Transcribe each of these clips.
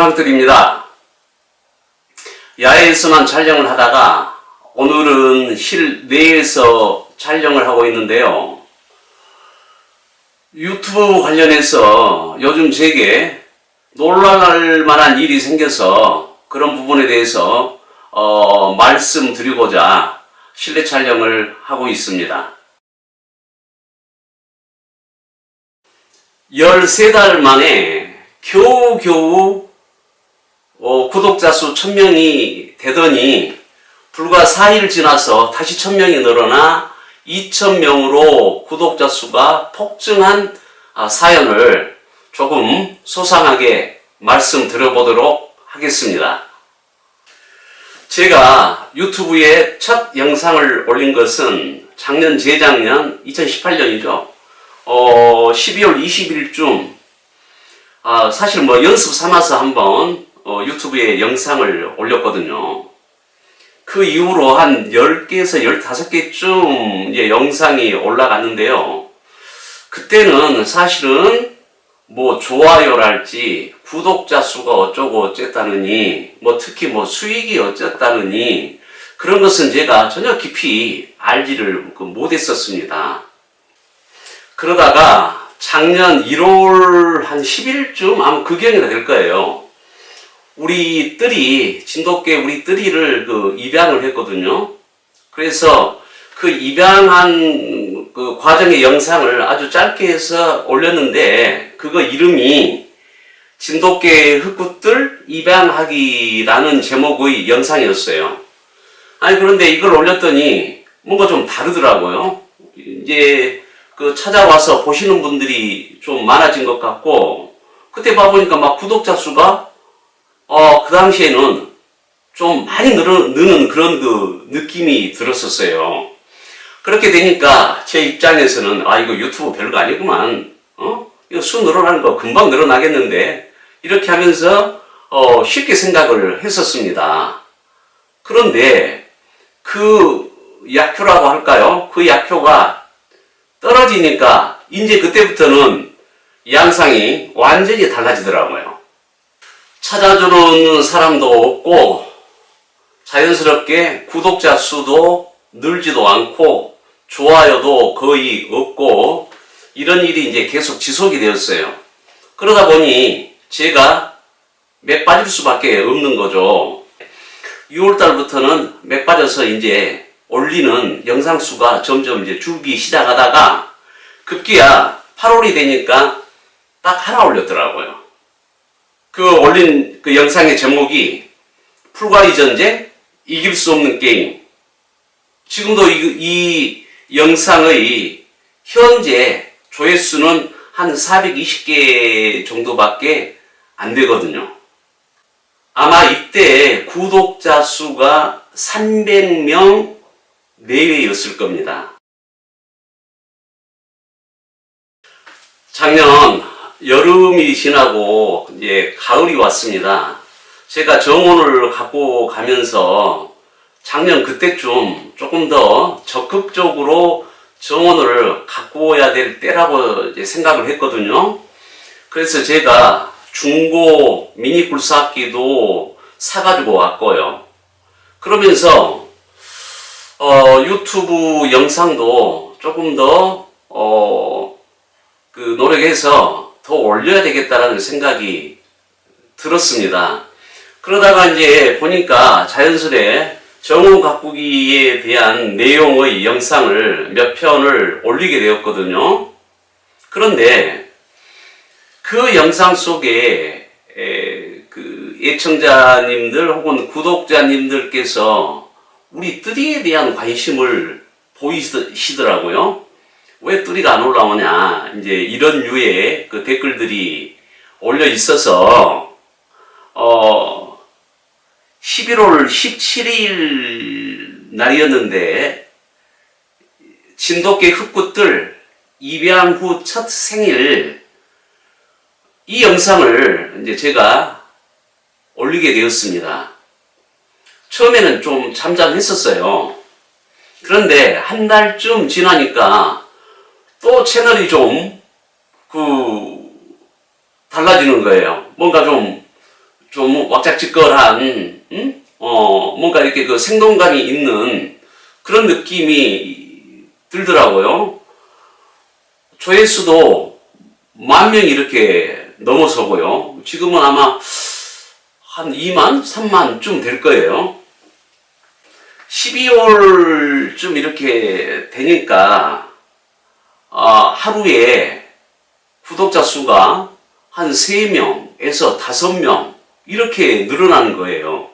상강들입니다. 야외에서만 촬영을 하다가 오늘은 실내에서 촬영을 하고 있는데요. 유튜브 관련해서 요즘 제게 놀랄 만한 일이 생겨서 그런 부분에 대해서 어, 말씀드리고자 실내 촬영을 하고 있습니다. 13달 만에 겨우겨우 어, 구독자 수 1000명이 되더니 불과 4일 지나서 다시 1000명이 늘어나 2000명으로 구독자 수가 폭증한 아, 사연을 조금 소상하게 말씀드려보도록 하겠습니다. 제가 유튜브에 첫 영상을 올린 것은 작년 재작년 2018년이죠. 어, 12월 20일쯤 아, 사실 뭐 연습 삼아서 한번 어, 유튜브에 영상을 올렸거든요. 그 이후로 한 10개에서 15개쯤 이제 영상이 올라갔는데요. 그때는 사실은 뭐 좋아요랄지 구독자 수가 어쩌고 어쨌다느니 뭐 특히 뭐 수익이 어쨌다느니 그런 것은 제가 전혀 깊이 알지를 그 못했었습니다. 그러다가 작년 1월 한 10일쯤 아마 그 경이나 될 거예요. 우리 뜰이 진돗개 우리 뜰이를 그 입양을 했거든요. 그래서 그 입양한 그 과정의 영상을 아주 짧게 해서 올렸는데 그거 이름이 진돗개 흑구뜰 입양하기라는 제목의 영상이었어요. 아니 그런데 이걸 올렸더니 뭔가 좀 다르더라고요. 이제 그 찾아와서 보시는 분들이 좀 많아진 것 같고 그때 봐보니까 막 구독자 수가 어 그 당시에는 좀 많이 늘어, 느는 그런 그 느낌이 들었었어요. 그렇게 되니까 제 입장에서는 아 이거 유튜브 별거 아니구만 어 이거 수 늘어나는 거 금방 늘어나겠는데 이렇게 하면서 어 쉽게 생각을 했었습니다. 그런데 그 약효라고 할까요? 그 약효가 떨어지니까 이제 그때부터는 양상이 완전히 달라지더라고요. 찾아주는 사람도 없고 자연스럽게 구독자 수도 늘지도 않고 좋아요도 거의 없고 이런 일이 이제 계속 지속이 되었어요. 그러다 보니 제가 맥 빠질 수밖에 없는 거죠. 6월 달부터는 맥 빠져서 이제 올리는 영상 수가 점점 이제 줄기 시작하다가 급기야 8월이 되니까 딱 하나 올렸더라고요. 그 올린 그 영상의 제목이 풀과리 전쟁 이길 수 없는 게임. 지금도 이, 이 영상의 현재 조회수는 한 420개 정도밖에 안 되거든요. 아마 이때 구독자 수가 300명 내외였을 겁니다. 작년 여름이 지나고 이제 가을이 왔습니다. 제가 정원을 갖고 가면서 작년 그때쯤 조금 더 적극적으로 정원을 갖고 와야 될 때라고 생각을 했거든요. 그래서 제가 중고 미니 굴삭기도 사가지고 왔고요. 그러면서 어, 유튜브 영상도 조금 더, 어, 그 노력해서 더 올려야 되겠다라는 생각이 들었습니다. 그러다가 이제 보니까 자연스레 정우 가꾸기에 대한 내용의 영상을 몇 편을 올리게 되었거든요. 그런데 그 영상 속에 에, 그 예청자님들 혹은 구독자님들께서 우리 뜨리에 대한 관심을 보이시더라고요. 왜 뜨리가 안 올라오냐. 이제 이런 류의 그 댓글들이 올려 있어서, 어, 11월 17일 날이었는데, 진돗개 흑구들 입양 후 첫 생일, 이 영상을 이제 제가 올리게 되었습니다. 처음에는 좀 잠잠했었어요. 그런데 한 달쯤 지나니까 또 채널이 좀, 그, 달라지는 거예요. 뭔가 좀, 좀 왁작지껄한, 음? 어, 뭔가 이렇게 그 생동감이 있는 그런 느낌이 들더라고요. 조회수도 만 명이 이렇게 넘어서고요. 지금은 아마 한 2만, 3만쯤 될 거예요. 12월쯤 이렇게 되니까 아, 하루에 구독자 수가 한 3명에서 5명 이렇게 늘어나는 거예요.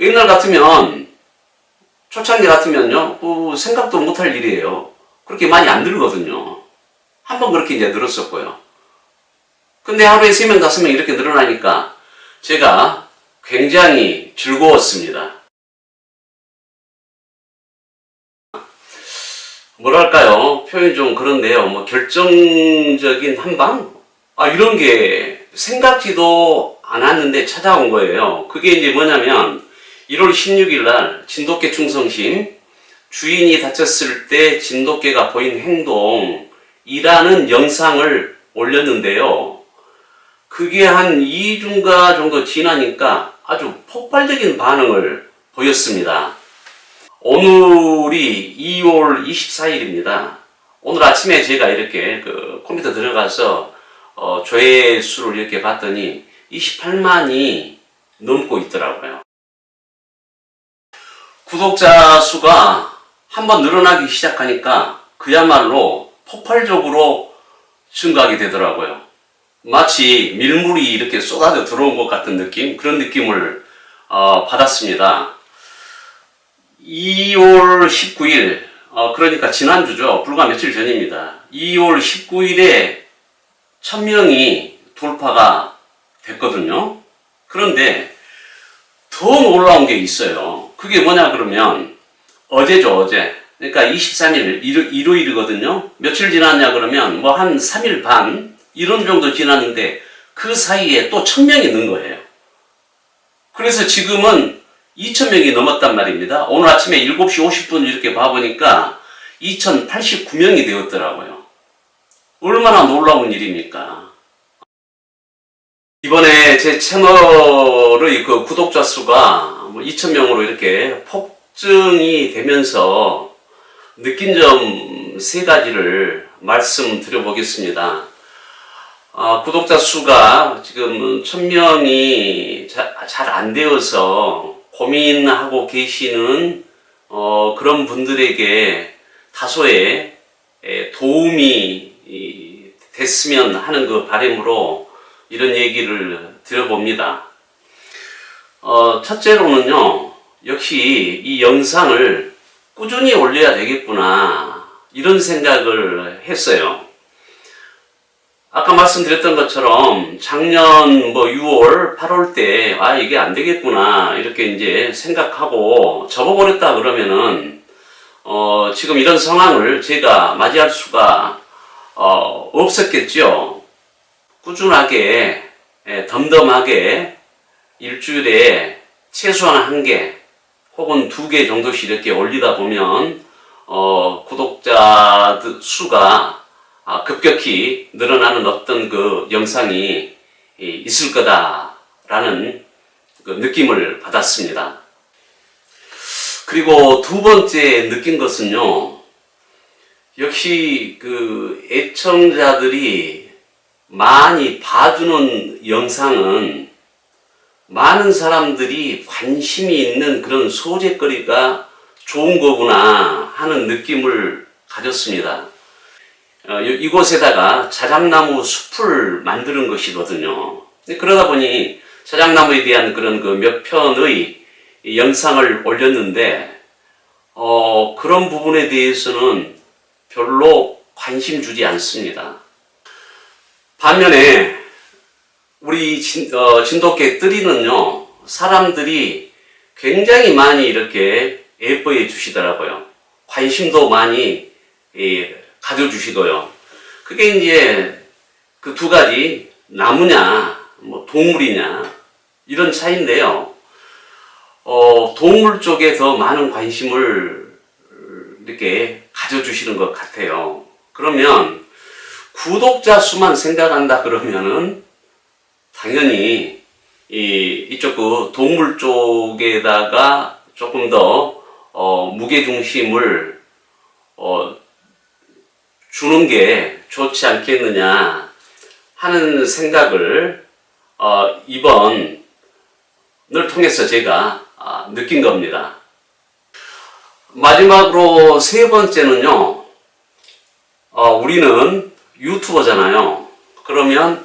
옛날 같으면 초창기 같으면요 그 생각도 못할 일이에요. 그렇게 많이 안 늘거든요. 한 번 그렇게 이제 늘었었고요. 근데 하루에 3명, 5명 이렇게 늘어나니까 제가 굉장히 즐거웠습니다. 뭐랄까요? 표현이 좀 그런데요. 뭐 결정적인 한방? 아 이런 게 생각지도 않았는데 찾아온 거예요. 그게 이제 뭐냐면 1월 16일 날 진돗개 충성심 주인이 다쳤을 때 진돗개가 보인 행동이라는 영상을 올렸는데요. 그게 한 2주인가 정도 지나니까 아주 폭발적인 반응을 보였습니다 오늘이 2월 24일입니다. 오늘 아침에 제가 이렇게 그 컴퓨터 들어가서 어, 조회수를 이렇게 봤더니 28만이 넘고 있더라고요. 구독자 수가 한번 늘어나기 시작하니까 그야말로 폭발적으로 증가하게 되더라고요. 마치 밀물이 이렇게 쏟아져 들어온 것 같은 느낌, 그런 느낌을 어, 받았습니다. 2월 19일, 어, 그러니까 지난주죠. 불과 며칠 전입니다. 2월 19일에 1000명이 돌파가 됐거든요. 그런데 더 놀라운 게 있어요. 그게 뭐냐 그러면 어제죠, 어제. 그러니까 23일, 일, 일요일이거든요. 며칠 지났냐 그러면 뭐 한 3일 반, 이런 정도 지났는데 그 사이에 또 1000명이 는 거예요. 그래서 지금은 2,000명이 넘었단 말입니다. 오늘 아침에 7시 50분 이렇게 봐보니까 2,089명이 되었더라고요. 얼마나 놀라운 일입니까? 이번에 제 채널의 그 구독자 수가 2,000명으로 이렇게 폭증이 되면서 느낀 점 세 가지를 말씀드려보겠습니다. 아, 구독자 수가 지금 1000명이 잘 안 되어서 고민하고 계시는 어, 그런 분들에게 다소의 에, 도움이 이, 됐으면 하는 그 바람으로 이런 얘기를 드려봅니다. 어, 첫째로는요, 역시 이 영상을 꾸준히 올려야 되겠구나, 이런 생각을 했어요. 아까 말씀드렸던 것처럼 작년 뭐 6월, 8월 때, 아, 이게 안 되겠구나, 이렇게 이제 생각하고 접어버렸다 그러면은, 어, 지금 이런 상황을 제가 맞이할 수가, 어, 없었겠죠. 꾸준하게, 예, 덤덤하게 일주일에 최소한 한 개, 혹은 두 개 정도씩 이렇게 올리다 보면, 어, 구독자 수가 아, 급격히 늘어나는 어떤 그 영상이 있을 거다라는 그 느낌을 받았습니다. 그리고 두 번째 느낀 것은요, 역시 그 애청자들이 많이 봐주는 영상은 많은 사람들이 관심이 있는 그런 소재거리가 좋은 거구나 하는 느낌을 가졌습니다. 어, 이곳에다가 자작나무 숲을 만드는 것이거든요. 그러다 보니 자작나무에 대한 그런 그 몇 편의 영상을 올렸는데, 어, 그런 부분에 대해서는 별로 관심 주지 않습니다. 반면에, 우리 진, 어, 진돗개 뜰이는요, 사람들이 굉장히 많이 이렇게 예뻐해 주시더라고요. 관심도 많이 예, 가져주시고요. 그게 이제 그 두 가지 나무냐, 뭐 동물이냐 이런 차이인데요. 어, 동물 쪽에 더 많은 관심을 이렇게 가져주시는 것 같아요. 그러면 구독자 수만 생각한다 그러면은 당연히 이 이쪽 그 동물 쪽에다가 조금 더 어, 무게 중심을 어, 주는 게 좋지 않겠느냐 하는 생각을 어, 이번을 통해서 제가 아, 느낀 겁니다. 마지막으로 세 번째는요. 어, 우리는 유튜버잖아요. 그러면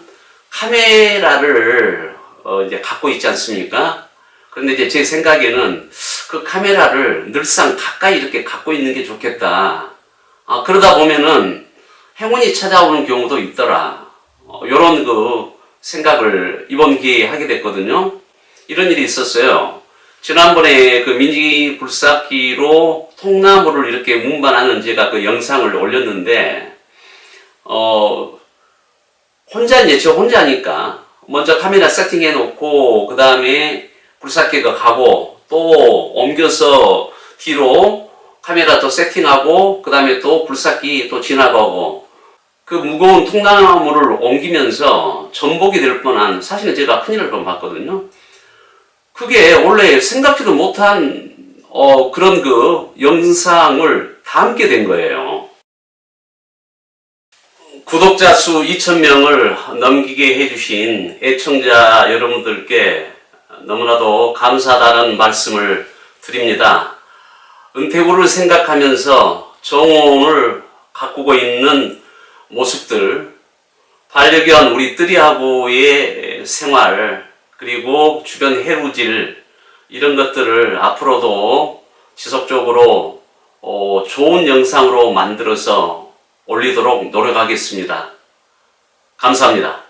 카메라를 어, 이제 갖고 있지 않습니까? 그런데 이제 제 생각에는 그 카메라를 늘상 가까이 이렇게 갖고 있는 게 좋겠다. 아, 그러다 보면은 행운이 찾아오는 경우도 있더라. 어, 요런 그 생각을 이번 기회에 하게 됐거든요. 이런 일이 있었어요. 지난번에 그 민지 불삭기로 통나무를 이렇게 운반하는 제가 그 영상을 올렸는데, 어, 혼자 이제 저 혼자니까 먼저 카메라 세팅해 놓고 그 다음에 불삭기가 가고 또 옮겨서 뒤로 카메라 또 세팅하고 그 다음에 또 불삭기 또 지나가고 그 무거운 통나무를 옮기면서 전복이 될 뻔한 사실은 제가 큰일 날 뻔봤거든요. 그게 원래 생각지도 못한 어, 그런 그 영상을 담게 된 거예요. 구독자 수 2,000명을 넘기게 해주신 애청자 여러분들께 너무나도 감사하다는 말씀을 드립니다. 은퇴구를 생각하면서 정원을 가꾸고 있는 모습들, 반려견 우리 뜨리하고의 생활, 그리고 주변 해루질, 이런 것들을 앞으로도 지속적으로 어, 좋은 영상으로 만들어서 올리도록 노력하겠습니다. 감사합니다.